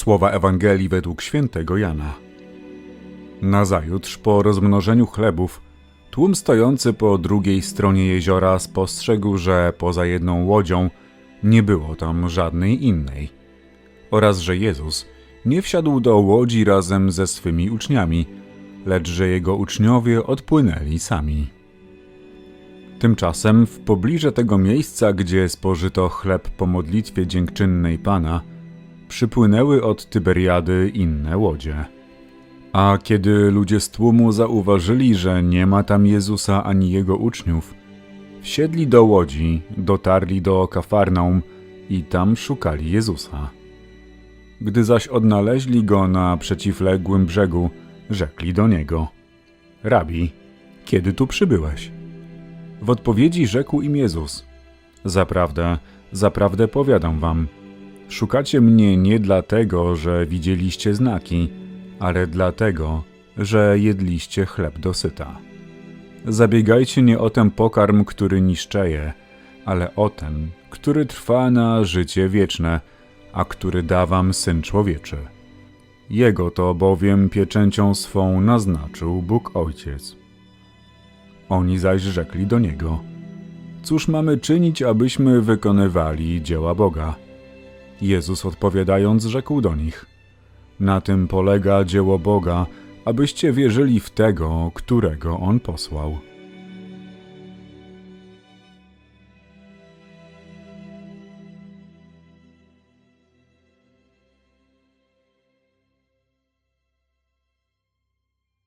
Słowa Ewangelii według świętego Jana. Nazajutrz po rozmnożeniu chlebów, tłum stojący po drugiej stronie jeziora spostrzegł, że poza jedną łodzią nie było tam żadnej innej, oraz że Jezus nie wsiadł do łodzi razem ze swymi uczniami, lecz że jego uczniowie odpłynęli sami. Tymczasem w pobliże tego miejsca, gdzie spożyto chleb po modlitwie dziękczynnej Pana, przypłynęły od Tyberiady inne łodzie. A kiedy ludzie z tłumu zauważyli, że nie ma tam Jezusa ani jego uczniów, wsiedli do łodzi, dotarli do Kafarnaum i tam szukali Jezusa. Gdy zaś odnaleźli go na przeciwległym brzegu, rzekli do niego: Rabi, kiedy tu przybyłeś? W odpowiedzi rzekł im Jezus: Zaprawdę, zaprawdę powiadam wam, szukacie mnie nie dlatego, że widzieliście znaki, ale dlatego, że jedliście chleb dosyta. Zabiegajcie nie o ten pokarm, który niszczeje, ale o ten, który trwa na życie wieczne, a który da wam Syn Człowieczy. Jego to bowiem pieczęcią swą naznaczył Bóg Ojciec. Oni zaś rzekli do niego: Cóż mamy czynić, abyśmy wykonywali dzieła Boga? Jezus odpowiadając, rzekł do nich: Na tym polega dzieło Boga, abyście wierzyli w tego, którego on posłał.